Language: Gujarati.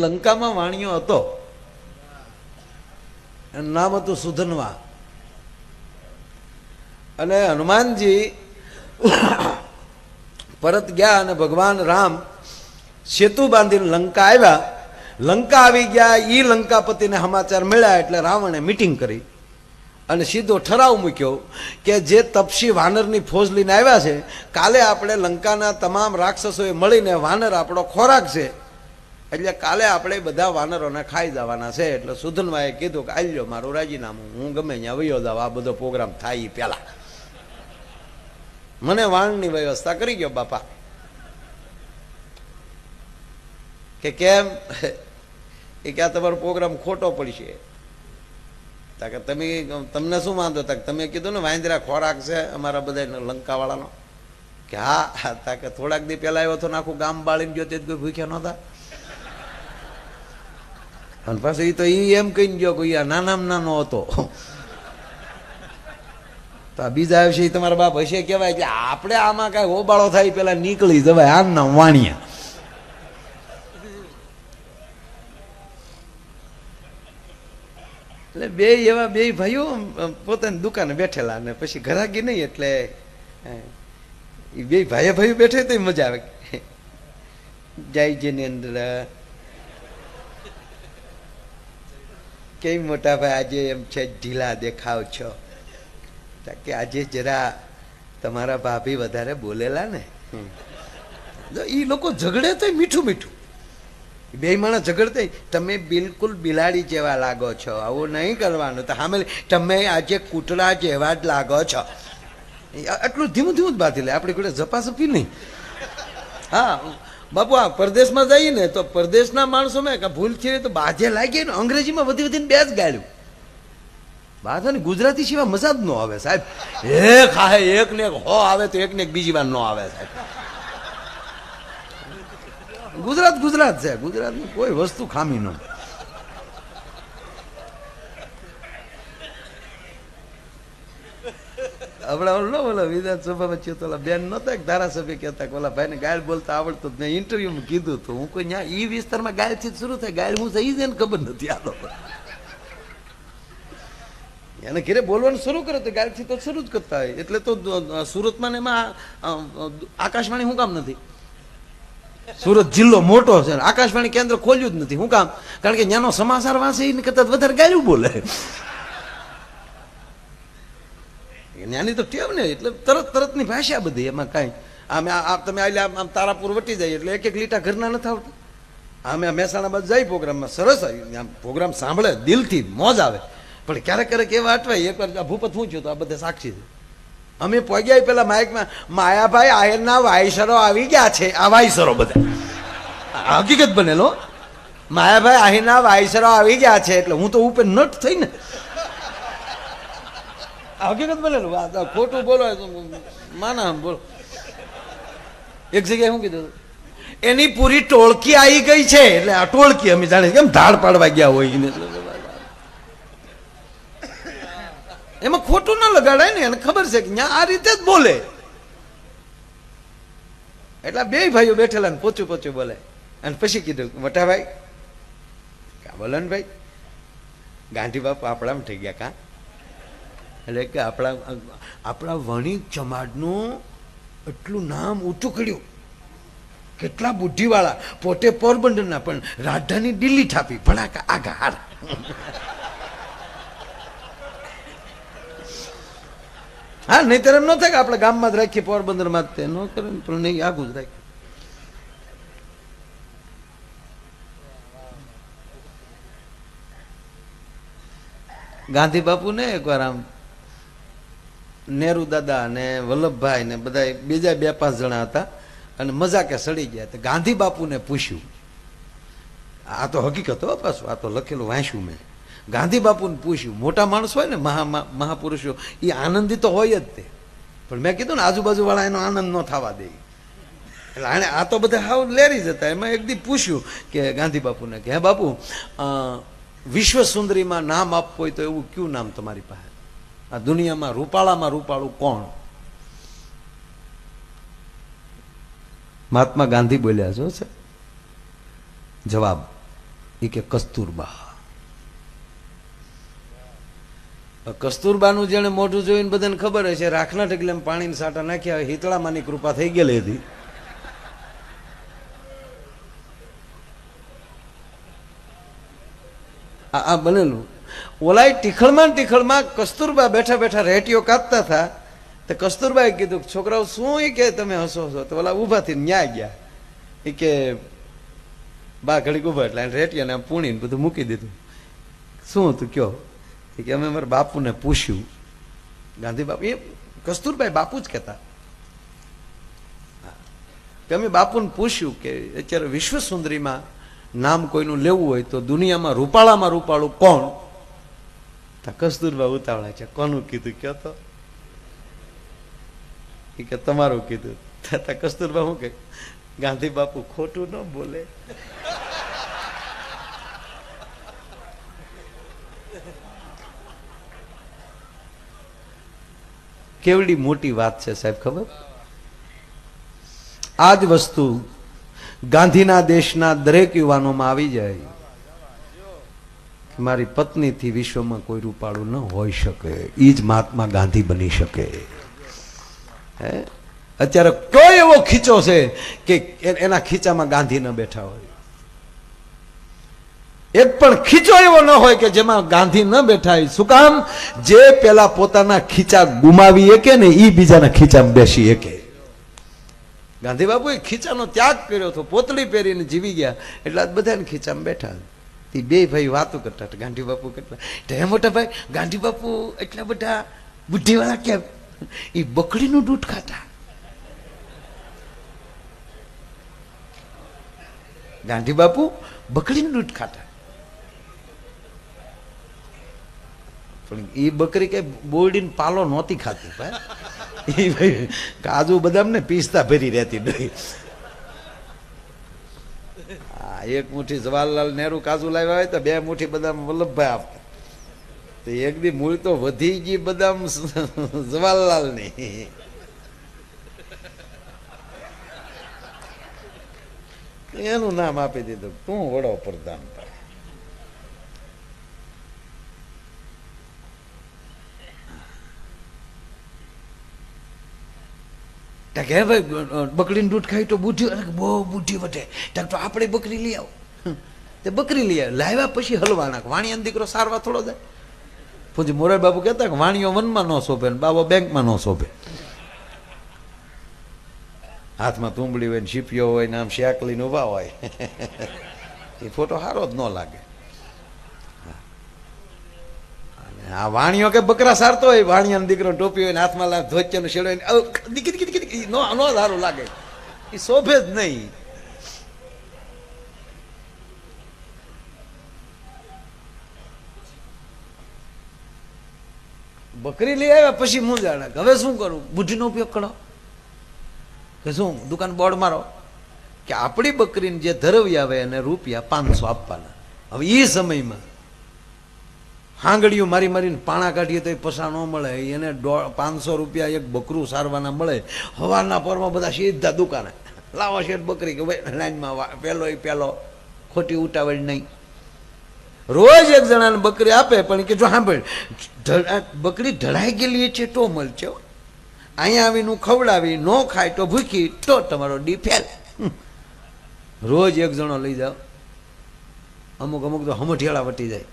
લંકામાં વાણિયો હતો. એનું નામ હતું સુધનવા. અને હનુમાનજી પરત ગયા અને ભગવાન રામ સેતુ બાંધીને લંકા આવ્યા. લંકા આવી ગયા એ લંકાપતિને સમાચાર મળ્યા એટલે રાવણે મીટિંગ કરી. અને સીધો ઠરાવ મૂક્યો કે જે તપસી વાનરની ફોજ લઈને આવ્યા છે, કાલે આપણે લંકાના તમામ રાક્ષસોએ મળીને વાનર આપણો ખોરાક છે. એટલે કાલે આપણે બધા વાનરોને ખાઈ જવાના છે. એટલે સુધનભાઈએ કીધું કે આલ્યો મારું રાજીનામું. હું ગમે ત્યાં વયો જાવ આ બધો પ્રોગ્રામ થાય એ પહેલાં. મને વાણની વ્યવસ્થા કરી ગયો બાપા. કે કેમ? એ કે આ તમારો પ્રોગ્રામ ખોટો પડશે. કે તમે તમને શું વાંધો? તા તમે કીધું ને વાંદરા ખોરાક છે અમારા બધા લંકાવાળાનો. કે હા તા કે થોડાક દી પહેલાં આવ્યો તો ને આખું ગામ બાળીને ગયો તે ભૂખ્યા નહોતા. અને પાછું એ તો એ એમ કહીને ગયો કે આ નાનામાં નાનો હતો તો આ બીજા વિશે તમારા બાપ હશે કહેવાય કે આપણે આમાં કાંઈ હોબાળો થાય પેલા નીકળી જવાય આમ ના વાણિયા એટલે બે એવા બે ભાઈઓ પોતાની દુકાને બેઠેલા અને પછી ઘરાગી નહીં એટલે એ બે ભાઈએ ભાઈઓ બેઠે તો મજા આવે જાય જેની જિનેન્દ્ર કેમ મોટા ભાઈ આજે એમ છે ઢીલા દેખાવ છો? કે આજે જરા તમારા ભાભી વધારે બોલેલા ને. એ લોકો ઝઘડે તો મીઠું મીઠું. બે માણસ ઝઘડતે તમે બિલકુલ બિલાડી જેવા લાગો છો. આવું નહીં કરવાનું. તો હામે તમે આજે કૂતરા જેવા જ લાગો છો. આટલું ધીમું ધીમું જ બાંધી લે. આપણે કોઈ ઝપાઝપી નહીં. હા બાપુ, આ પરદેશમાં જઈએ ને તો પરદેશના માણસો મેં કે ભૂલ છે તો બાજે લાગીએ ને અંગ્રેજીમાં વધી વધીને બે જ ગાળ્યું. બાધો ને ગુજરાતી સિવાય મજા જ ન આવે સાહેબ. એક હા એક ને એક હો આવે તો એક ને એક બીજી વાર ન આવે સાહેબ. ગુજરાત ગુજરાત છે, ગુજરાતની કોઈ વસ્તુ ખામી ન હમણાં બેન નહોતા ધારાસભ્ય કહેતા કે ઓલા બોલતા આવડતું મેં ઇન્ટરવ્યુમાં કીધું હતું. હું કોઈ ત્યાં ઈ વિસ્તારમાં શરૂ થાય. ગાળ હું છે, ઈ ખબર નથી એને ઘરે બોલવાનું શરૂ કરે તો ગાળથી તો શરૂ જ કરતા હોય. એટલે તો સુરતમાં એમાં આકાશવાણી શું કામ નથી? સુરત જિલ્લો મોટો છે. આકાશવાણી કેન્દ્ર ખોલ્યું જ નથી. શું કામ? કારણ કે ત્યાંનો સમાચાર વાંચે એને કરતા વધારે ગાયું બોલે. ત્યાંની તો ટેવ ને એટલે તરત તરતની ભાષા બધી, એમાં કાંઈ. આમે આ તમે આલે આમ આમ તારાપુર વટી જાય એટલે એક એક લીટા ઘરના નથી આવતા. અમે આ મહેસાણા બાજુ જાય પ્રોગ્રામમાં, સરસ આવ્યું આમ પ્રોગ્રામ સાંભળે, દિલથી મોજ આવે. પણ ક્યારેક ક્યારેક એવા અટવાય એકવાર આ ભૂપત શું છું તો આ બધા સાક્ષી છે. અમે પહોંચ્યા પેલા માઇકમાં, માયાભાઈ, આયરના વાયસરો આવી ગયા છે. આ વાયસરો બધા. હકીકત બનેલો માયાભાઈ આહિરના વાયસરો આવી ગયા છે. એટલે હું તો ઉપર નટ થઈ ને હકીકત બોલે આ તો ખોટું બોલો તો આમ બોલો. એક જગ્યાએ શું કીધું એની પૂરી ટોળકી આવી ગઈ છે, એટલે આ ટોળકી અમે જાણે કેમ ધાડ પાડવા ગયા હોય એને? એમાં ખોટું ના લગાડાય ને, એને ખબર છે કે ત્યાં આ રીતે જ બોલે. એટલે બે ભાઈઓ બેઠેલા ને પોચું પોચું બોલે. અને પછી કીધું મોટા ભાઈ કા ને ભાઈ? ગાંધી બાપુ આપણામાં થઈ ગયા કા? એટલે કે આપણા આપણા વણિક જમાડનું એટલું નામ ઊંચું કર્યું. કેટલા બુદ્ધિવાળા. પોતે પોરબંદરના, પણ રાજધાની દિલ્હી છાપી ભણાકા આગા હા, નહીતર એમ ન થાય કે આપણે ગામમાં જ રાખીએ, પોરબંદરમાં જ તે ન કરે પણ નહીં, આગું જ રાખીએ. ગાંધી બાપુ ને એકવાર આમ નેહરુ દાદા ને વલ્લભભાઈ ને બધા બીજા બે પાંચ જણા હતા અને મજાકે સડી ગયા. તો ગાંધી બાપુને પૂછ્યું. આ તો હકીકત હો પાછું, આ તો લખેલું વાંચ્યું મેં. ગાંધી બાપુને પૂછ્યું, મોટા માણસ હોય ને મહા, મહા- મહાપુરુષો એ આનંદી તો હોય જ તે. પણ મેં કીધું ને આજુબાજુવાળા એનો આનંદ ન થવા દે. એટલે આણે આ તો બધા હાવ લેરી જતા એમાં એક દી પૂછ્યું કે ગાંધી બાપુને કે, હે બાપુ વિશ્વ સુંદરીમાં નામ આપવું હોય તો એવું કયું નામ તમારી પાસે? આ દુનિયામાં રૂપાળામાં રૂપાળું કોણ? મહાત્મા ગાંધી બોલ્યા છો છે જવાબ એ કે કસ્તુરબા. કસ્તુરબાનું જેને મોઢું જોઈને બધાને ખબર હશે, રાખના ઢગલે પાણીને સાટા નાખ્યા હોય હિતળામાંની કૃપા થઈ ગયેલી હતી. આ બનેલું. ઓલાય ટીખળમાં ટીખળમાં કસ્તુરબા બેઠા બેઠા રેટીઓ કાપતા હતા, તો કસ્તુરબાએ કીધું કે, છોકરાઓ, શું એ કે તમે હસો હસો? તો ઓલા ઊભા થઈને ગયા. એ કે, બા, ઘડીક ઊભા. એટલે રેટીયાને આમ પૂણીને બધું મૂકી દીધું. શું હતું કયો? કે, અમે અમારા બાપુને પૂછ્યું. ગાંધી બાપુ એ કસ્તુરભાઈ બાપુ જ કહેતા. અમે બાપુને પૂછ્યું કે, અત્યારે વિશ્વ સુંદરીમાં નામ કોઈનું લેવું હોય તો દુનિયામાં રૂપાળામાં રૂપાળું કોણ? તો કસ્તુરબા ઉતાવળા છે. કોનું કીધું? કયો તો? એ કે તમારું કીધું. તા કસ્તુરબા શું કે? ગાંધી બાપુ ખોટું ન બોલે. કેવડી મોટી વાત છે સાહેબ, ખબર? આ જ વસ્તુ ગાંધીના દેશના દરેક યુવાનોમાં આવી જાય. મારી પત્નીથી વિશ્વમાં કોઈ રૂપાળું ન હોઈ શકે. એ જ મહાત્મા ગાંધી બની શકે. હે? અત્યારે કોઈ એવો ખીચો છે કે એના ખીચામાં ગાંધી ન બેઠા હોય. એક પણ ખીચો એવો ન હોય કે જેમાં ગાંધી ન બેઠા હોય. શું કામ? જે પેલા પોતાના ખીચા ગુમાવી શકે ને એ બીજાના ખીચામાં બેસી શકે ગાંધી બાપુએ ખીચાનો ત્યાગ કર્યો હતો પોતળી પહેરીને જીવી ગયા. એટલે બધાને ખીચામાં બેઠા તે બે ભાઈ વાતો કરતા હતા, ગાંધી બાપુ કેટલા હે મોટા ભાઈ, ગાંધી બાપુ એટલા બધા બુદ્ધિવાળા કેમ? એ બકરીનું દૂધ ખાતા. ગાંધી બાપુ બકરીનું દૂધ ખાતા. પણ એ બકરી કઈ બોરડીને પાલો નહોતી ખાતી ભાઈ એ ભાઈ કાજુ બદામ ને પીસતા ભરી રહેતી નહીં. એક મુઠ્ઠી જવાહરલાલ નહેરુ કાજુ લાવ્યા હોય તો બે મુઠ્ઠી બદામ વલ્લભભાઈ આપતા તો એક દી મૂળ તો વધી ગઈ બદામ જવાહરલાલની. એનું નામ આપી દીધું. તું વડો પ્રધાન. ત્યાં કે ભાઈ, બકરીનું દૂધ ખાય તો બુદ્ધિ બહુ બુદ્ધિ વધે. ત્યાં તો આપણે બકરી લઈ આવો. તે બકરી લઈ આવે. લાવ્યા પછી હલવા નાખ. વાણિયાનો દીકરો સારવા થોડો જાય. પછી મોરારી બાબુ કહેતા કે વાણીઓ વનમાં ન શોભે ને બાબો બેંકમાં ન શોભે. હાથમાં તુંબડી હોય ને શીપિયો હોય ને આમ શેક લઈને ઊભા હોય. એ ફોટો સારો જ ન લાગે. આ વાણીઓ કે બકરા સારતો હોય, વાણિયાનો દીકરો ટોપી હોય ને હાથમાં લાગ ધોચ્યાનો શેડો હોય દીકી નો નો સારું લાગે. એ શોભે જ નહીં. બકરી લઈ આવ્યા પછી હું કે હવે શું કરું? બુદ્ધિનો ઉપયોગ કરો. કે શું? દુકાન બોર્ડ મારો. કે આપણી બકરીને જે ધરવી આવે એને રૂપિયા પાંચસો આપવાના. હવે એ સમયમાં હાંગડીઓ મારી મારીને પાણા કાઢીએ તો એ પસા ન મળે. એને પાંચસો રૂપિયા એક બકરું સારવાના મળે. હવારના પરમાં બધા સીધા દુકાને. લાવો શેઠ બકરી કે ભાઈ, લાઈનમાં પહેલો એ પહેલો. ખોટી ઉટાવળ નહીં. રોજ એક જણાને બકરી આપે, પણ કે જો સાંભળ બકરી ઢળાઈ ગયેલી છે તો મળશે. અહીંયા આવીને ખવડાવી, ન ખાય તો ભૂખી, તો તમારો ડી ફેલ. રોજ એક જણો લઈ જાઓ. અમુક અમુક તો હમઠિયાળા વટી જાય.